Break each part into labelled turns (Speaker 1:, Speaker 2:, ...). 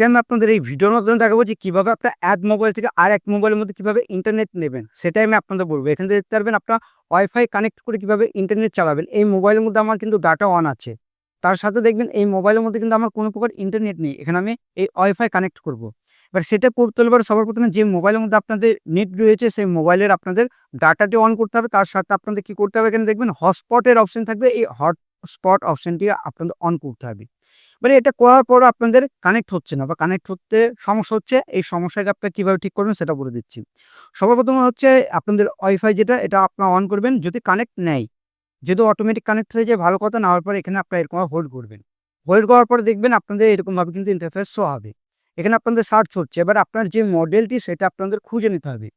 Speaker 1: আজকে আমি আপনাদের এই ভিডিওর মাধ্যমে দেখাবো যে কীভাবে আপনার এক মোবাইল থেকে আর এক মোবাইলের মধ্যে কীভাবে ইন্টারনেট নেবেন? সেটাই আমি আপনাদের বলব। এখান থেকে দেখতে পারবেন আপনার ওয়াইফাই কানেক্ট করে কীভাবে ইন্টারনেট চালাবেন। এই মোবাইলের মধ্যে আমার কিন্তু ডাটা অন আছে। তার সাথে দেখবেন এই মোবাইলের মধ্যে কিন্তু আমার কোনো প্রকার ইন্টারনেট নেই। এখানে আমি এই ওয়াইফাই কানেক্ট করব। এবার সেটা করতে হলে সবার প্রথমে যে মোবাইলের মধ্যে আপনাদের নেট রয়েছে, সেই মোবাইলের আপনাদের ডাটাটি অন করতে হবে। তার সাথে আপনাদের কি করতে হবে? এখানে দেখবেন হটস্পটের অপশন থাকবে। এই হটস্পট অপশানটি আপনাদের অন করতে হবে। মানে এটা করার পর আপনাদের কানেক্ট হচ্ছে না বা কানেক্ট হতে সমস্যা হচ্ছে, এই সমস্যাটা আপনারা কীভাবে ঠিক করবেন সেটা বলে দিচ্ছি। সর্বপ্রথম হচ্ছে আপনাদের ওয়াইফাই যেটা, এটা আপনার অন করবেন, যদি কানেক্ট নেয় যদি অটোমেটিক কানেক্ট হয়ে যায়, ভালো কথা না হওয়ার পর এখানে আপনার এরকম হোল্ড করবেন। হোল্ড করার পর দেখবেন আপনাদের এরকমভাবে কিন্তু ইন্টারফেস শো হবে। এখানে আপনাদের সার্চ হচ্ছে, এবার আপনার যে মডেলটি সেটা আপনাদের খুঁজে নিতে হবে।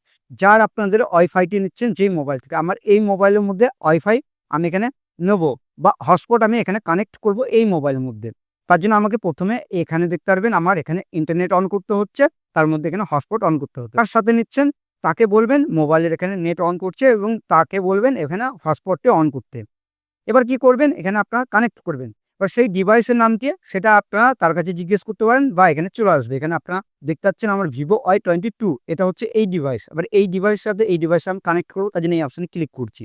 Speaker 1: যার আপনাদের ওয়াইফাইটি নিচ্ছেন, যেই মোবাইল থেকে। আমার এই মোবাইলের মধ্যে ওয়াইফাই আমি এখানে নেব বা হটস্পট আমি এখানে কানেক্ট করব এই মোবাইলের মধ্যে। তার জন্য আমাকে প্রথমে এখানে দেখতে পারবেন আমার এখানে ইন্টারনেট অন করতে হচ্ছে, তার মধ্যে এখানে হটস্পট অন করতে হচ্ছে। তার সাথে নিচ্ছেন, তাকে বলবেন মোবাইলের এখানে নেট অন করছে এবং তাকে বলবেন এখানে হটস্পটটি অন করতে। এবার কি করবেন? এখানে আপনারা কানেক্ট করবেন। এবার সেই ডিভাইসের নাম দিয়ে সেটা আপনারা তার কাছে জিজ্ঞেস করতে পারেন বা এখানে চলে আসবে। এখানে আপনারা দেখতে পাচ্ছেন আমার ভিভো ওয়াই টোয়েন্টি টু এটা হচ্ছে এই ডিভাইস এবার এই ডিভাইসের সাথে এই ডিভাইসে আমি কানেক্ট করব, তার জন্য এই অপশানে ক্লিক করছি।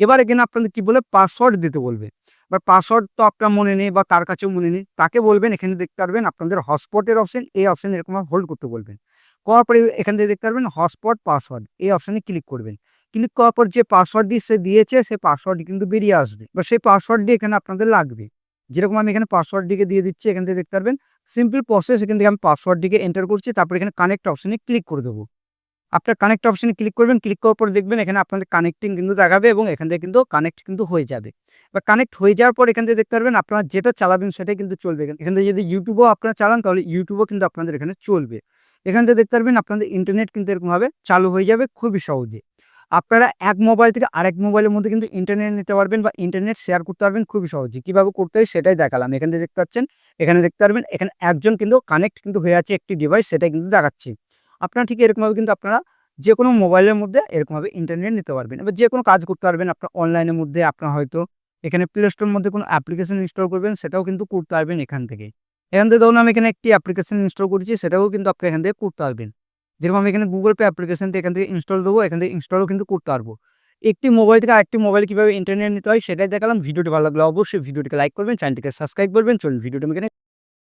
Speaker 1: এবার এখানে আপনাদের কি বলে পাসওয়ার্ড দিতে বলবে। এবার পাসওয়ার্ড তো আপনার মনে নেই বা তার কাছেও মনে নেই, তাকে বলবেন, এখানে দেখতে পারবেন আপনাদের হটস্পটের অপশন এই অপশন এরকম হোল্ড করতে বলবেন। করার পরে এখান থেকে দেখতে পারবেন হটস্পট পাসওয়ার্ড এই অপশানে ক্লিক করবেন। ক্লিক করার পর যে পাসওয়ার্ডটি সে দিয়েছে, সেই পাসওয়ার্ডটি কিন্তু বেরিয়ে আসবে। এবার সেই পাসওয়ার্ডটি এখানে আপনাদের লাগবে। যেরকম আমি এখানে পাসওয়ার্ডটিকে দিয়ে দিচ্ছি, এখান থেকে দেখতে পারবেন সিম্পল প্রসেস এখান থেকে আমি পাসওয়ার্ডটিকে এন্টার করছি, তারপর এখানে কানেক্ট অপশানে ক্লিক করে দেবো। আপনার কানেক্ট অপশনে ক্লিক করবেন ক্লিক করার পর দেখবেন এখানে আপনাদের কানেক্টিং কিন্তু দেখাবে এবং এখান থেকে কিন্তু কানেক্ট কিন্তু হয়ে যাবে। বা কানেক্ট হয়ে যাওয়ার পর এখান থেকে দেখতে পারবেন আপনারা যেটা চালাবেন সেটাই কিন্তু চলবে। এখান থেকে যদি ইউটিউবও আপনারা চালান, তাহলে ইউটিউবও কিন্তু আপনাদের এখানে চলবে। এখান থেকে দেখতে পারবেন আপনাদের ইন্টারনেট কিন্তু এরকমভাবে চালু হয়ে যাবে খুবই সহজে। আপনারা এক মোবাইল থেকে আরেক মোবাইলের মধ্যে কিন্তু ইন্টারনেট নিতে পারবেন বা ইন্টারনেট শেয়ার করতে পারবেন খুবই সহজে। কীভাবে করতে হয় সেটাই দেখালাম। এখান থেকে দেখতে পাচ্ছেন, এখানে দেখতে পারবেন, এখানে একজন কিন্তু কানেক্ট কিন্তু হয়ে আছে একটি ডিভাইস সেটাই কিন্তু দেখাচ্ছি। আপনারা ঠিক এরকমভাবে কিন্তু আপনারা যে কোনো মোবাইলের মধ্যে এরকমভাবে ইন্টারনেট নিতে পারবেন। এবার যে কোনো কাজ করতে পারবেন আপনার অনলাইনের মধ্যে, আপনার হয়তো এখানে প্লে স্টোরের মধ্যে কোনো অ্যাপ্লিকেশন ইনস্টল করবেন, সেটাও কিন্তু করতে পারবেন এখান থেকে। এখান থেকে ধরুন আমি এখানে একটি অ্যাপ্লিকেশন ইনস্টল করেছি, সেটাও কিন্তু আপনি এখান থেকে করতে পারবেন। যেরকম আমি এখানে গুগল পে অ্যাপ্লিকেশনটি এখান থেকে ইনস্টল দেবো, এখান থেকে ইনস্টলও কিন্তু করতে পারব। একটি মোবাইল থেকে আরেকটি মোবাইল কীভাবে ইন্টারনেট নিতে হয়, সেটাই দেখালাম। ভিডিওটি ভালো লাগলে অবশ্যই ভিডিওটিকে লাইক করবেন চ্যানেলটিকে সাবস্ক্রাইব করবেন। চলুন, ভিডিওটি আমি এখানে